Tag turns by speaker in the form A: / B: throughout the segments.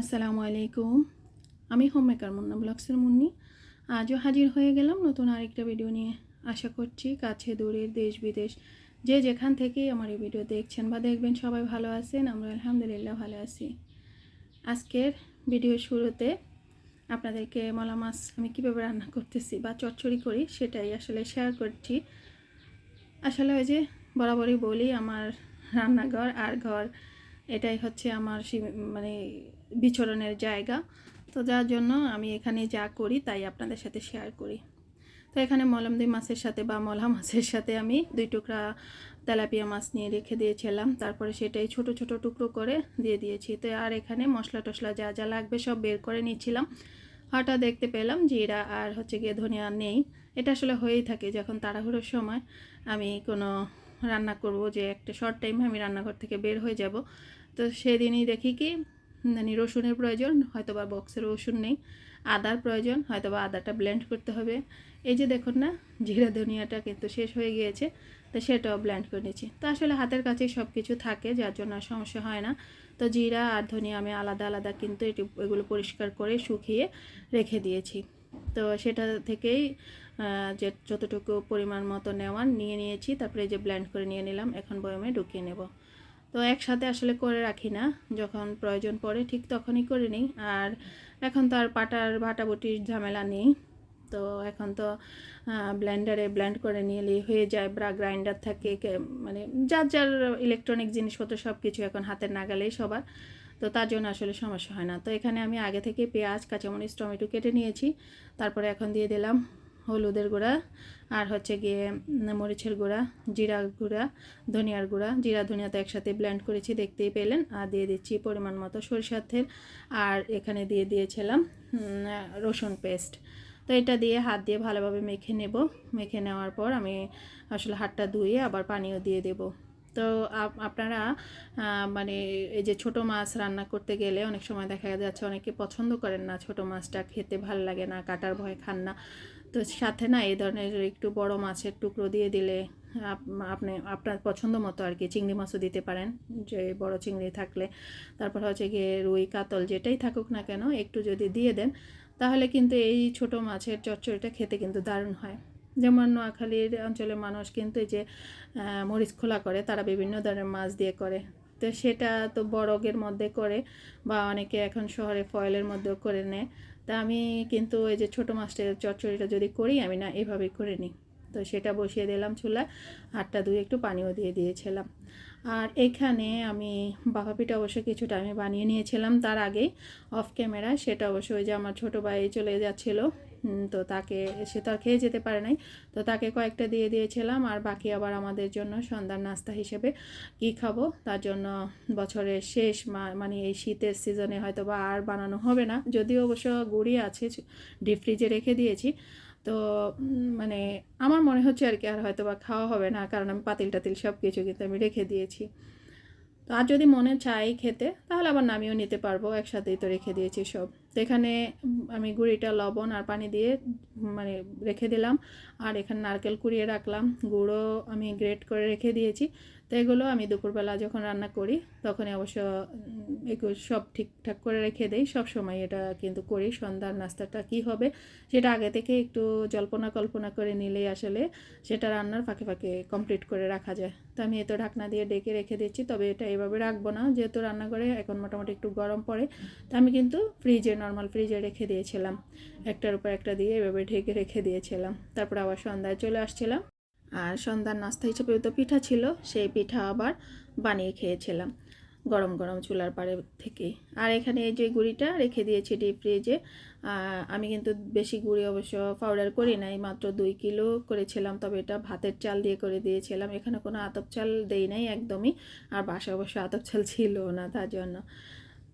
A: আসসালামু আলাইকুম। আমি হোম মেকার মুন্না ব্লগসের মুন্নি। আজও হাজির হয়ে গেলাম নতুন আরেকটা ভিডিও নিয়ে। আশা করছি কাছে দূরের দেশ বিদেশ যে যেখান থেকেই আমার এই ভিডিও দেখছেন বা দেখবেন সবাই ভালো আছেন, আমরা আলহামদুলিল্লাহ ভালো আছি। আজকের ভিডিওর শুরুতে আপনাদেরকে মলা মাছ আমি কীভাবে রান্না করতেছি বা চচ্চড়ি করি সেটাই আসলে শেয়ার করছি। আসলে ওই যে বরাবরই বলি, আমার রান্নাঘর আর ঘর, এটাই হচ্ছে আমার মানে বিচরণের জায়গা। তো যার জন্য আমি এখানে যা করি তাই আপনাদের সাথে শেয়ার করি। তো এখানে মলমদি মাছের সাথে বা মলা মাছের সাথে আমি দুই টুকরা তেলাপিয়া মাছ নিয়ে রেখে দিয়েছিলাম। তারপরে সেটাই ছোট ছোট টুকরো করে দিয়ে দিয়েছি। তো আর এখানে মশলা টশলা যা যা লাগবে সব বের করে নিচ্ছিলাম। হঠাৎ দেখতে পেলাম জিরা আর হচ্ছে গিয়ে ধনিয়া নেই। এটা আসলে হয়েই থাকে যখন তাড়াহুড়োর সময় আমি কোনো রান্না করব যে একটা শর্ট টাইমে আমি রান্নাঘর থেকে বের হয়ে যাব। তো সেদিনই দেখি কি মানে রসুনের প্রয়োজন হয়তো বা বক্সের রসুন নেই। আদার প্রয়োজন হয়তো বা আদাটা ব্লেন্ড করতে হবে। এই যে দেখুন না, জিরা ধনিয়াটা কিন্তু শেষ হয়ে গিয়েছে, তো সেটাও ব্লেন্ড করে নিচ্ছি। তো আসলে হাতের কাছে সব কিছু থাকে, যার জন্য সমস্যা হয় না। তো জিরা আর ধনিয়া আমি আলাদা আলাদা কিন্তু এটি, এগুলো পরিষ্কার করে শুকিয়ে রেখে দিয়েছি। তো সেটা থেকেই যে যতটুকু পরিমাণ মতো নেওয়ার নিয়ে নিয়েছি, তারপরে যে ব্লেন্ড করে নিয়ে নিলাম, এখন বয়মে ঢুকিয়ে নেব। তো একসাথে আসলে করে রাখি না। যখন প্রয়োজন পড়ে ঠিক তখনই করে নিই। আর এখন তো আর পাটার বাটাবুটির ঝামেলা নেই। তো এখন তো ব্লেন্ডারে ব্লেন্ড করে নিলেই হয়ে যায়, ব্রা গ্রাইন্ডার থাকে মানে যার যার ইলেকট্রনিক জিনিসপত্র সব কিছু এখন হাতের নাগালেই সবার। তো তার জন্য আসলে সমস্যা হয় না। তো এখানে আমি আগে থেকে পেঁয়াজ, কাঁচামরিচ, টমেটো কেটে নিয়েছি। তারপরে এখন দিয়ে দিলাম হলুদের গুঁড়া, আর হচ্ছে গিয়ে মরিচের গুঁড়া জিরা গুঁড়া, ধনিয়ার গুঁড়া। জিরা, ধনিয়া তো একসাথে ব্ল্যান্ড করেছি, দেখতেই পেলেন। আর দিয়ে দিচ্ছি পরিমাণ মতো সরিষার তেল। আর এখানে দিয়ে দিয়েছিলাম রসুন পেস্ট। তো এটা দিয়ে হাত দিয়ে ভালোভাবে মেখে নেব। মেখে নেওয়ার পর আমি আসলে হাতটা ধুয়ে আবার পানিও দিয়ে দেব। তো আপ- আপনারা মানে এই যে ছোট মাছ রান্না করতে গেলে অনেক সময় দেখা যাচ্ছে অনেকে পছন্দ করেন না ছোট মাছটা, খেতে ভালো লাগে না, কাটার ভয় খান না। তো সাথে না এই ধরনের একটু বড় মাছের টুকরো দিয়ে দিলে আপ- আপনি, আপনার পছন্দ মতো আর কি চিংড়ি মাছও দিতে পারেন, যে বড় চিংড়ি থাকলে। তারপর হচ্ছে গিয়ে রুই, কাতল যেটাই থাকুক না কেন একটু যদি দিয়ে দেন, তাহলে কিন্তু এই ছোট মাছের চচ্চড়িটা খেতে কিন্তু দারুণ হয়। যেমন নোয়াখালীর অঞ্চলের মানুষ কিন্তু যে মরিচ খোলা করে, তারা বিভিন্ন ধরনের মাছ দিয়ে করে। তো সেটা তো বরগের মধ্যে করে বা অনেকে এখন শহরে ফয়েলের মধ্যেও করে নেয়। তা আমি কিন্তু এই যে ছোটো মাছটার চচ্চড়িটা যদি করি, আমি না এভাবেই করে নিই। তো সেটা বসিয়ে দিলাম চুলা আটটা দুই একটু পানিও দিয়ে দিয়েছিলাম। আর এখানে আমি বাবা পিঠা অবশ্য কিছুটা আমি বানিয়ে নিয়েছিলাম। তার আগেই অফ ক্যামেরা সেটা অবশ্য ওই যে আমার ছোটো ভাই চলে যাচ্ছিল। তো তাকে, সে তো আর খেয়ে যেতে পারে নাই। তো তাকে কয়েকটা দিয়ে দিয়েছিলাম, আর বাকি আবার আমাদের জন্য সন্ধ্যার নাস্তা হিসেবে কি খাব? তার জন্য বছরের শেষ মানে এই শীতের সিজনে হয়তো বা আর বানানো হবে না। যদিও অবশ্য গুড়ি আছে ডিপ ফ্রিজে রেখে দিয়েছি। তো মানে আমার মনে হচ্ছে আর কি, আর হয়তো বা খাওয়া হবে না, কারণ আমি পাতিল টাতিল সব কিছু কিন্তু আমি রেখে দিয়েছি। তো আর যদি মনে চাই খেতে, তাহলে আবার নামিও নিতে পারব। একসাথেই তো রেখে দিয়েছি সব। তো এখানে আমি গুঁড়িটা, লবণ আর পানি দিয়ে মানে রেখে দিলাম। আর এখানে নারকেল কুড়িয়ে রাখলাম। গুঁড়ো আমি গ্রেট করে রেখে দিয়েছি। তো এগুলো আমি দুপুরবেলা যখন রান্না করি, তখনই অবশ্য এগুলো সব ঠিকঠাক করে রেখে দেই। সব সময় এটা কিন্তু করি। সন্ধ্যার নাস্তাটা কি হবে, সেটা আগে থেকে একটু জল্পনা কল্পনা করে নিলেই আসলে সেটা রান্নার ফাঁকে ফাঁকে কমপ্লিট করে রাখা যায়। তো আমি এতো ঢাকনা দিয়ে ডেকে রেখে দিচ্ছি, তবে এটা এভাবে রাখব না। যেহেতু রান্নাঘরে এখন মোটামুটি একটু গরম পড়ে, তো আমি কিন্তু ফ্রিজে নর্মাল ফ্রিজে রেখে দিয়েছিলাম। একটার উপর একটা দিয়ে এভাবে ঢেকে রেখে দিয়েছিলাম। তারপর আবার সন্ধ্যায় চলে আসছিলাম। আর সন্ধ্যার নাস্তা হিসেবে তো পিঠা ছিল, সেই পিঠা আবার বানিয়ে খেয়েছিলাম গরম গরম চুলার পাড়ে থেকে। আর এখানে এই যে গুঁড়িটা রেখে দিয়েছি ডিপ ফ্রিজে আমি কিন্তু বেশি গুঁড়ি অবশ্য পাউডার করি নাই, মাত্র দুই কিলো করেছিলাম, তবে এটা ভাতের চাল দিয়ে করে দিয়েছিলাম। এখানে কোনো আতপ চাল দেই নাই একদমই, আর বাসায় অবশ্য আতপ চাল ছিল না, তার জন্য।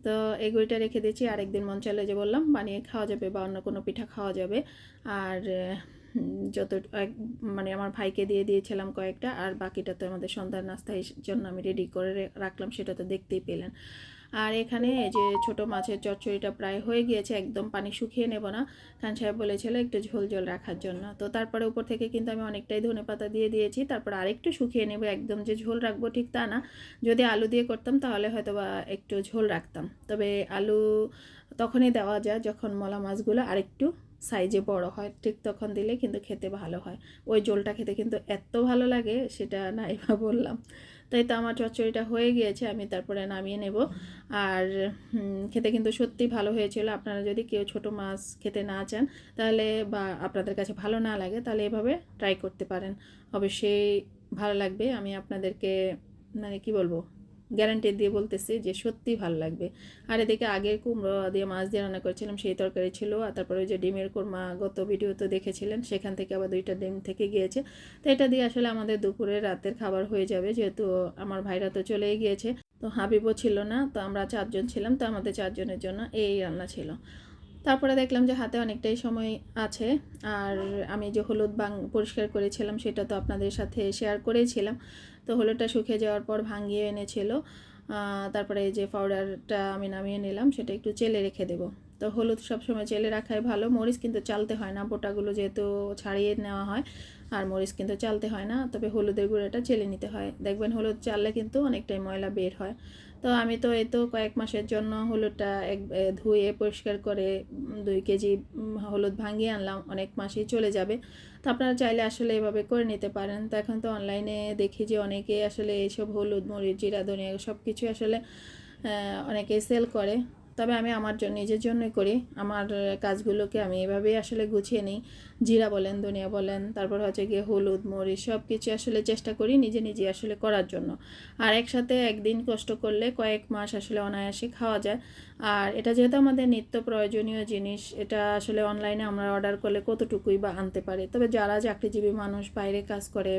A: তো এগুলিটা রেখে দিয়েছি। আরেকদিন মন চাইলে যে বললাম, বানিয়ে খাওয়া যাবে বা অন্য কোনো পিঠা খাওয়া যাবে। আর যত মানে আমার ভাইকে দিয়ে দিয়েছিলাম কয়েকটা, আর বাকিটা তো আমাদের সন্ধ্যার নাস্তা জন্য আমি রেডি করে রাখলাম, সেটা তো দেখতেই পেলেন। আর এখানে যে ছোট মাছের চচ্চড়িটা প্রায় হয়ে গিয়েছে, একদম পানি শুকিয়ে নেব না। খান সাহেব বলেছিল একটু ঝোল ঝোল রাখার জন্য। তো তারপরে উপর থেকে কিন্তু আমি অনেকটাই ধনে পাতা দিয়ে দিয়েছি। তারপর আরেকটু শুকিয়ে নেব, একদম যে ঝোল রাখব ঠিক তা না। যদি আলু দিয়ে করতাম তাহলে হয়তো বা একটু ঝোল রাখতাম। তবে আলু তখনই দেওয়া যায় যখন মলা মাছগুলো আরেকটু সাইজে বড় হয়, ঠিক তখন দিলে কিন্তু খেতে ভালো হয়। ওই জলটা খেতে কিন্তু এত ভালো লাগে সেটা না এবার বললাম। তাই তো আমার চচ্চড়িটা হয়ে গিয়েছে, আমি তারপরে নামিয়ে নেব। আর খেতে কিন্তু সত্যি ভালো হয়েছিল। আপনারা যদি কেউ ছোট মাছ খেতে না চান, তাহলে বা আপনাদের কাছে ভালো না লাগে, তাহলে এভাবে ট্রাই করতে পারেন। অবশ্যই ভালো লাগবে। আমি আপনাদেরকে মানে কি বলব? গ্যারান্টি দিয়ে বলতেছি যে সত্যি ভালো লাগবে। আর এদিকে আগের কুমড়ো দিয়ে মাছ দিয়ে রান্না করেছিলাম, সেই তরকারি ছিল। আর তারপরে ওই যে ডিমের কোরমা গত ভিডিও তো দেখেছিলেন, সেখান থেকে আবার দুইটা ডিম থেকে গিয়েছে। তো এটা দিয়ে আসলে আমাদের দুপুরে রাতের খাবার হয়ে যাবে, যেহেতু আমার ভাইরা তো চলেই গিয়েছে। তো হাবিবও ছিল না, তো আমরা চারজন ছিলাম, তো আমাদের চারজনের জন্য এই রান্না ছিল। তারপরে দেখলাম যে হাতে অনেকটাই সময় আছে। আর আমি যে হলুদ বাং পরিষ্কার করেছিলাম সেটা তো আপনাদের সাথে শেয়ার করেছিলাম। তো হলুদটা শুকিয়ে যাওয়ার পর ভাঙিয়ে এনেছিল। তারপরে যে পাউডারটা আমি নামিয়ে নিলাম, সেটা একটু চেলে রেখে দেবো। তো হলুদ সবসময় চেলে রাখাই ভালো। মরিচ কিন্তু চালতে হয় না, বোটাগুলো যেহেতু ছাড়িয়ে নেওয়া হয়। আর মরিচ কিন্তু চালতে হয় না, তবে হলুদের গুঁড়োটা চেলে নিতে হয়। দেখবেন হলুদ চাললে কিন্তু অনেকটাই ময়লা বের হয়। তো আমি তো এই তো কয়েক মাসের জন্য হলুদটা এক ধুয়ে পরিষ্কার করে দুই কেজি হলুদ ভাঙিয়ে আনলাম। অনেক মাসেই চলে যাবে। তো আপনারা চাইলে আসলে এভাবে করে নিতে পারেন। তো এখন তো অনলাইনে দেখি যে অনেকে আসলে এইসব হলুদ, মরিচ, জিরা, ধনিয়া সব কিছু আসলে অনেকেই সেল করে। তবে আমি আমার জন্য নিজের জন্যই করি। আমার কাজগুলোকে আমি এভাবেই আসলে গুছিয়ে নিই। জিরা বলেন, ধনিয়া বলেন, তারপর হচ্ছে গিয়ে হলুদ, মরিচ সব কিছু আসলে চেষ্টা করি নিজে নিজে আসলে করার জন্য। আর একসাথে একদিন কষ্ট করলে কয়েক মাস আসলে অনায়াসে খাওয়া যায়। আর এটা যেহেতু আমাদের নিত্য প্রয়োজনীয় জিনিস, এটা আসলে অনলাইনে আমরা অর্ডার করলে কতটুকুই বা আনতে পারি। তবে যারা চাকরিজীবী মানুষ, বাইরে কাজ করে,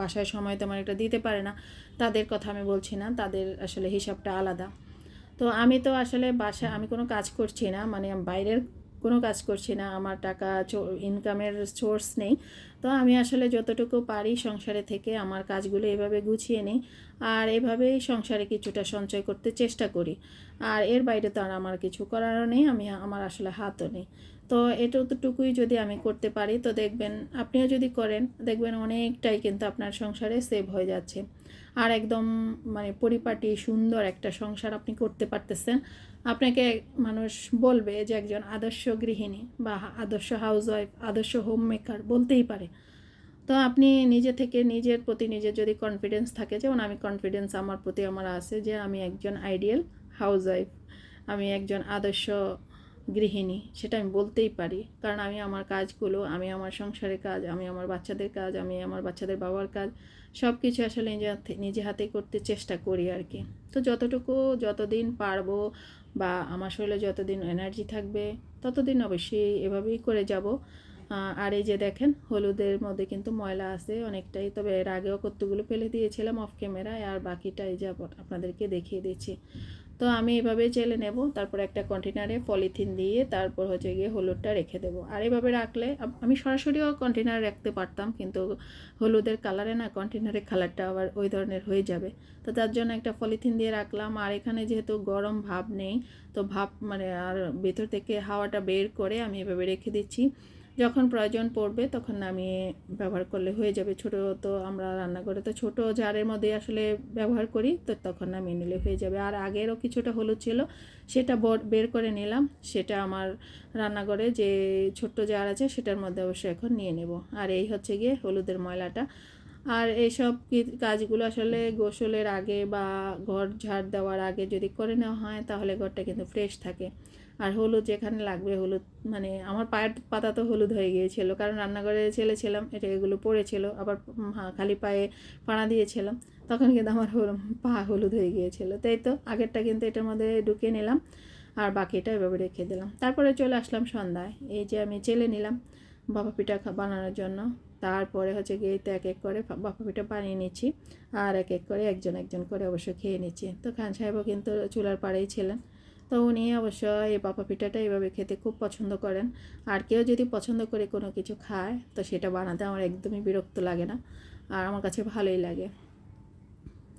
A: বাসায় সময় তেমন একটা দিতে পারে না, তাদের কথা আমি বলছি না। তাদের আসলে হিসাবটা আলাদা। তো আমি তো আসলে বাসা, আমি কোনো কাজ করছি না মানে বাইরের কোনো কাজ করছি না, আমার টাকা ইনকামের সোর্স নেই। তো আমি আসলে যতটুকু পারি সংসারে থেকে আমার কাজগুলো এভাবে গুছিয়ে নিই আর এভাবেই সংসারে কিছুটা সঞ্চয় করতে চেষ্টা করি। আর এর বাইরে তো আর আমার কিছু করারও নেই, আমি, আমার আসলে হাতও নেই। তো এতটুকুই যদি আমি করতে পারি, তো দেখবেন আপনিও যদি করেন, দেখবেন অনেকটাই কিন্তু আপনার সংসারে সেভ হয়ে যাচ্ছে। আর একদম মানে পরিপাটি, সুন্দর একটা সংসার আপনি করতে পারতেছেন। আপনাকে মানুষ বলবে যে একজন আদর্শ গৃহিণী বা আদর্শ হাউসওয়াইফ আদর্শ হোম মেকার বলতেই পারে। তো আপনি নিজে থেকে নিজের প্রতি নিজের যদি কনফিডেন্স থাকে, যেমন আমি কনফিডেন্স আমার প্রতি আমার আছে যে আমি একজন আইডিয়াল হাউসওয়াইফ আমি একজন আদর্শ গৃহিণী, সেটা আমি বলতেই পারি। কারণ আমি আমার কাজগুলো, আমি আমার সংসারের কাজ, আমি আমার বাচ্চাদের কাজ, আমি আমার বাচ্চাদের বাবার কাজ সব কিছু আসলে নিজে নিজে হাতে করতে চেষ্টা করি আর কি। তো যতটুকু যতদিন পারব বা আমার শরীরে যতদিন এনার্জি থাকবে, ততদিন অবশ্যই এভাবেই করে যাব। আর এই যে দেখেন, হলুদের মধ্যে কিন্তু ময়লা আছে অনেকটাই, তবে এর আগেও কতগুলো ফেলে দিয়েছিলাম অফ ক্যামেরায় আর বাকিটা এই যে আপনাদেরকে দেখিয়ে দিচ্ছি। তো আমি এভাবে চেলে নেব, তারপর একটা কন্টেনারে পলিথিন দিয়ে তারপর হচ্ছে গিয়ে হলুদটা রেখে দেবো। আর এভাবে রাখলে আমি সরাসরিও কন্টেনারে রাখতে পারতাম, কিন্তু হলুদের কালারে না কন্টেনারের কালারটা আবার ওই ধরনের হয়ে যাবে। তো তার জন্য একটা পলিথিন দিয়ে রাখলাম। আর এখানে যেহেতু গরম ভাব নেই, তো ভাব মানে আর ভেতর থেকে হাওয়াটা বের করে আমি এভাবে রেখে দিচ্ছি। যখন প্রয়োজন পড়বে তখন নামিয়ে ব্যবহার করলে হয়ে যাবে। ছোট তো আমরা রান্নাঘরে তো ছোট জারের মধ্যে আসলে ব্যবহার করি, তো তখন নামিয়ে নিলে হয়ে যাবে। আর আগেরও কিছুটা হলুদ ছিল, সেটা বের করে নিলাম। সেটা আমার রান্নাঘরে যে ছোট্ট জার আছে সেটার মধ্যে অবশ্যই এখন নিয়ে নেব। আর এই হচ্ছে গিয়ে হলুদের ময়লাটা। আর এইসব কাজগুলো আসলে গোসলের আগে বা ঘর ঝাড় দেওয়ার আগে যদি করে নেওয়া হয়, তাহলে ঘরটা কিন্তু ফ্রেশ থাকে। আর হলুদ যেখানে লাগবে, হলুদ মানে আমার পায়ের পাতা তো হলুদ হয়ে গিয়েছিল, কারণ রান্নাঘরে ছেলেছিলাম এটা এগুলো পড়েছিল, আবার খালি পায়ে পাড়া দিয়েছিলাম, তখন কিন্তু আমার পা হলুদ হয়ে গিয়েছিল, তাই তো আগেরটা কিন্তু এটার মধ্যে ঢুকিয়ে নিলাম, আর বাকিটা এভাবে রেখে দিলাম, তারপরে চলে আসলাম সন্ধ্যায়, এই যে আমি চেলে নিলাম বাবা পিঠা বানানোর জন্য, তারপরে হচ্ছে গিয়ে তো এক এক করে বাপা পিঠা বানিয়ে নিচ্ছি, আর এক এক করে একজন একজন করে অবশ্য খেয়ে নিচ্ছি, তো খান সাহেবও কিন্তু চুলার পাড়েই ছিলেন তো উনি অবশ্য এই বাপা পিঠাটা এভাবে খেতে খুব পছন্দ করেন। আর কেউ যদি পছন্দ করে কোনো কিছু খায়, তো সেটা বানাতে আমার একদমই বিরক্ত লাগে না। আর আমার কাছে ভালোই লাগে।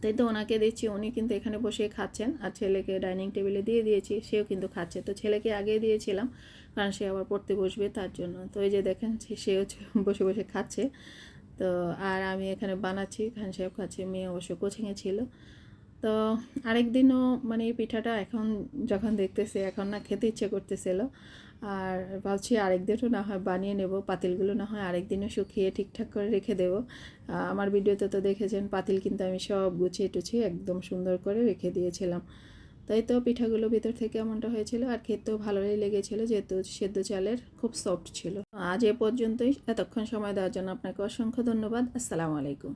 A: তাই তো ওনাকে দিচ্ছি, উনি কিন্তু এখানে বসে খাচ্ছেন। আর ছেলেকে ডাইনিং টেবিলে দিয়ে দিয়েছি, সেও কিন্তু খাচ্ছে। তো ছেলেকে আগে দিয়েছিলাম, কারণ সে আবার পড়তে বসবে তার জন্য। তো এই যে দেখেন সেও বসে বসে খাচ্ছে। তো আর আমি এখানে বানাচ্ছি, খান সাহেব খাচ্ছে, মেয়ে অবশ্য কোচিংয়ে ছিল। তো আরেক দিনও মানে এই পিঠাটা এখন যখন দেখতেছি, এখন না খেতে ইচ্ছে করতেছিল। আর ভাবছি আরেক দিনও না হয় বানিয়ে নেব, পাতিলগুলো না হয় আরেক দিনও শুকিয়ে ঠিকঠাক করে রেখে দেব। আমার ভিডিওতে তো দেখেছেন, পাতিল কিন্তু আমি সব গুছিয়ে টুছিয়ে একদম সুন্দর করে রেখে দিয়েছিলাম। তাই তো পিঠাগুলো ভিতর থেকে এমনটা হয়েছিল, আর খেতেও ভালোই লেগেছিল, যেহেতু সেদ্ধ চালের খুব সফট ছিল। আজ এ পর্যন্তই, এতক্ষণ সময় দেওয়ার জন্য আপনাকে অসংখ্য ধন্যবাদ, আসসালামু আলাইকুম।